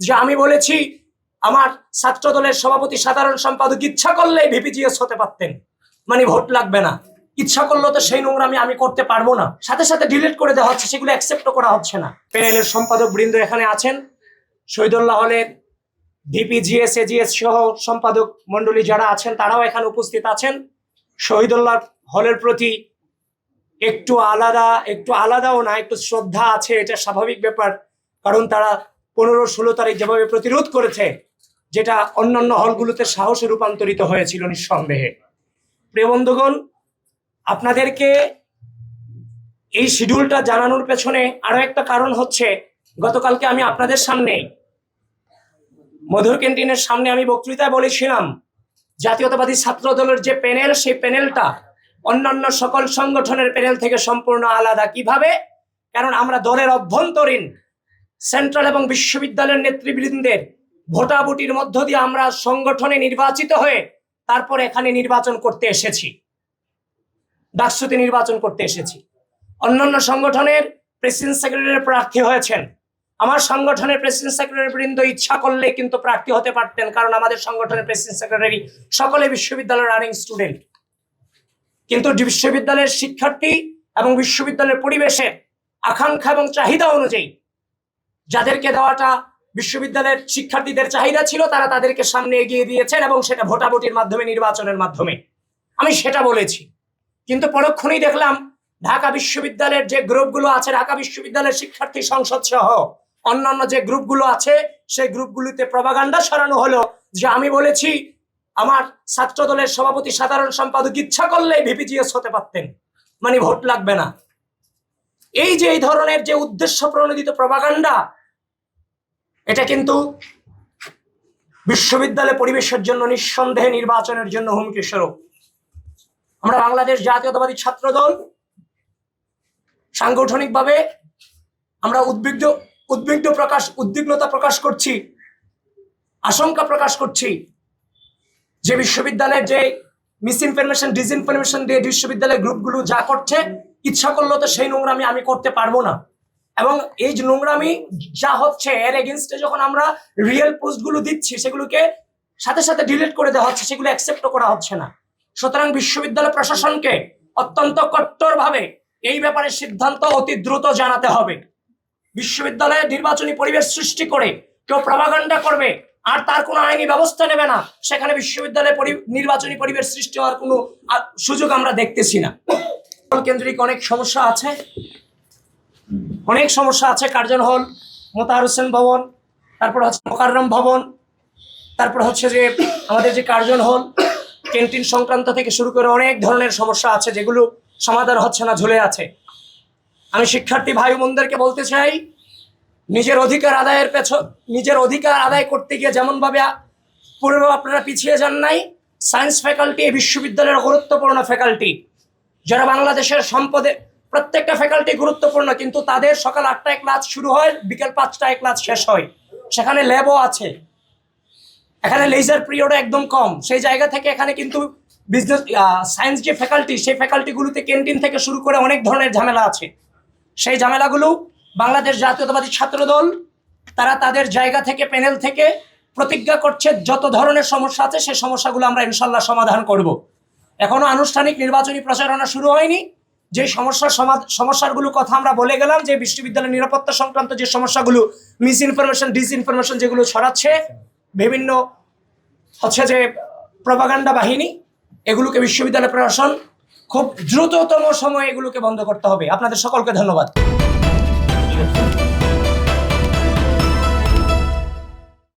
যে আমি বলেছি, আমার ছাত্র দলের সভাপতি সাধারণ সম্পাদক ইচ্ছা করলেই ভিপিজিএস হতে পারতেন। মানে ভোট লাগবে না। ইচ্ছা করলেও তো সেই নোংরামি আমি করতে পারব না। সাথে সাথে ডিলিট করে দেওয়া হচ্ছে, সেগুলো অ্যাকসেপ্টও করা হচ্ছে না। প্যানেলের সম্পাদক বৃন্দ এখানে আছেন। শহীদুল্লাহ হলের ভিপি জিএস এজিএস সহ সম্পাদক মন্ডলী যারা আছেন, তারাও এখানে উপস্থিত আছেন। শহীদুল্লাহ হলের প্রতি একটু আলাদা, একটু আলাদাও না, একটু শ্রদ্ধা আছে, এটা স্বাভাবিক ব্যাপার। কারণ তারা পনেরো ষোলো তারিখ যেভাবে প্রতিরোধ করেছে, যেটা অন্যান্য হলগুলোতে সাহসে রূপান্তরিত হয়েছিল নিঃসন্দেহে। প্রিয় বন্ধুগণ, আপনাদেরকে এই শিডিউলটা জানানোর পেছনে আরও একটা কারণ হচ্ছে, গতকালকে আমি আপনাদের সামনে, মধুর ক্যান্টিনের সামনে আমি বক্তৃতায় বলেছিলাম, জাতীয়তাবাদী ছাত্র দলের যে প্যানেল, সেই প্যানেলটা অন্যান্য সকল সংগঠনের প্যানেল থেকে সম্পূর্ণ আলাদা। কীভাবে? কারণ আমরা দলের অভ্যন্তরীণ সেন্ট্রাল এবং বিশ্ববিদ্যালয়ের নেতৃবৃন্দের ভোটাভুটির মধ্য দিয়ে আমরা সংগঠনে নির্বাচিত হয়ে তারপর এখানে নির্বাচন করতে এসেছি। ডাকসুতে নির্বাচন করতে এসেছি। অন্যান্য সংগঠনের প্রেসিডেন্ট সেক্রেটারি প্রার্থী হয়েছেন। আমার সংগঠনের প্রেসিডেন্ট সেক্রেটারি বৃন্দ ইচ্ছা করলে কিন্তু প্রার্থী হতে পারতেন, কারণ আমাদের সংগঠনের প্রেসিডেন্ট সেক্রেটারি সকলে বিশ্ববিদ্যালয়ের রানিং স্টুডেন্ট। কিন্তু বিশ্ববিদ্যালয়ের শিক্ষার্থী এবং বিশ্ববিদ্যালয়ের পরিবেশের আকাঙ্ক্ষা এবং চাহিদা অনুযায়ী যাদেরকে দেওয়াটা বিশ্ববিদ্যালয়ের শিক্ষার্থীদের চাহিদা ছিল, তারা তাদেরকে সামনে এগিয়ে দিয়েছেন এবং সেটা ভোটাভুটির মাধ্যমে, নির্বাচনের মাধ্যমে। আমি সেটা বলেছি। কিন্তু পরক্ষণেই দেখলাম, ঢাকা বিশ্ববিদ্যালয়ের যে গ্রুপগুলো আছে, ঢাকা বিশ্ববিদ্যালয়ের শিক্ষার্থী সংসদ সহ অন্যান্য যে গ্রুপগুলো আছে, সেই গ্রুপগুলিতে প্রভাগান্ডা সরানো হলো যে আমি বলেছি, আমার ছাত্র দলের সভাপতি সাধারণ সম্পাদক ইচ্ছা করলেই ভিপিজিএস হতে পারতেন। মানে ভোট লাগবে না। এই যে এই ধরনের যে উদ্দেশ্য প্রণোদিত প্রভাগান্ডা এটা কিন্তু বিশ্ববিদ্যালয় পরিবেশের জন্য নিঃসন্দেহে নির্বাচনের জন্য হুমকি স্বরূপ। আমরা বাংলাদেশ জাতীয়তাবাদী ছাত্র দল সাংগঠনিকভাবে আমরা উদ্বিগ্ন উদ্বিগ্ন প্রকাশ, উদ্বিগ্নতা প্রকাশ করছি, আশঙ্কা প্রকাশ করছি যে বিশ্ববিদ্যালয়ের যে মিস ইনফরমেশন ডিসইনফরমেশন দিয়ে বিশ্ববিদ্যালয়ের গ্রুপগুলো যা করছে, ইচ্ছা করলেও তো সেই নোংরামি আমি করতে পারব না। এবং এই নোংরামি যা হচ্ছে এর এগেনস্টে যখন আমরা রিয়েল পোস্টগুলো দিচ্ছি, সেগুলোকে সাথে সাথে ডিলিট করে দেওয়া হচ্ছে, সেগুলো অ্যাকসেপ্টও করা হচ্ছে না। সুতরাং বিশ্ববিদ্যালয় প্রশাসনকে অত্যন্ত কট্টরভাবে এই ব্যাপারে সিদ্ধান্ত অতি দ্রুত জানাতে হবে। বিশ্ববিদ্যালয়ে নির্বাচনী পরিবেশ সৃষ্টি করে কেউ প্রভাগান্ডা করবে, আর তার কোনো আইনি ব্যবস্থা নেবে না, সেখানে বিশ্ববিদ্যালয়ে নির্বাচনী পরিবেশ সৃষ্টি হওয়ার কোনো সুযোগ আমরা দেখতেছি না। কেন্দ্রিক অনেক সমস্যা আছে। অনেক সমস্যা আছে, কার্জন হল, মোতাহার হোসেন ভবন, তারপর হচ্ছে মোকাররম ভবন, তারপর হচ্ছে যে আমাদের যে কার্জন হল, ক্যান্টিন সংক্রান্ত থেকে শুরু করে অনেক ধরনের সমস্যা আছে যেগুলো সমাধান হচ্ছে না, ঝুলে আছে। আমি শিক্ষার্থী ভাই বোনদেরকে বলতে চাই, নিজের অধিকার আদায়ের পেছন নিজের অধিকার আদায় করতে গিয়ে যেমনভাবে পূর্বে আপনারা পিছিয়ে যান নাই সায়েন্স ফ্যাকাল্টি এই বিশ্ববিদ্যালয়ের গুরুত্বপূর্ণ ফ্যাকাল্টি যারা বাংলাদেশের সম্পদে প্রত্যেকটা ফ্যাকাল্টি গুরুত্বপূর্ণ, কিন্তু তাদের সকাল আটটায় ক্লাস শুরু হয়, বিকেল পাঁচটায় ক্লাস শেষ হয়। সেখানে ল্যাবও আছে। এখানে লেজার পিরিয়ড একদম কম। সেই জায়গা থেকে এখানে কিন্তু বিজনেস সায়েন্স যে ফ্যাকাল্টি সেই ফ্যাকাল্টিগুলোতে ক্যান্টিন থেকে শুরু করে অনেক ধরনের ঝামেলা আছে। সেই ঝামেলাগুলো বাংলাদেশ জাতীয়তাবাদী ছাত্র দল তারা তাদের জায়গা থেকে প্যানেল থেকে প্রতিজ্ঞা করছে, যত ধরনের সমস্যা আছে সেই সমস্যাগুলো আমরা ইনশাল্লাহ সমাধান করব। এখনও আনুষ্ঠানিক নির্বাচনী প্রচারণা শুরু হয়নি। যে সমস্যার সমস্যাগুলো কথা আমরা বলে গেলাম, যে বিশ্ববিদ্যালয়ের নিরাপত্তা সংক্রান্ত যে সমস্যাগুলো মিস ইনফরমেশন ডিসইনফরমেশন যেগুলো ছড়াচ্ছে, বিভিন্ন হচ্ছে যে প্রভাগান্ডা বাহিনী, এগুলোকে বিশ্ববিদ্যালয় প্রশাসন খুব দ্রুততম সময়ে এগুলোকে বন্ধ করতে হবে। আপনাদের সকলকে ধন্যবাদ।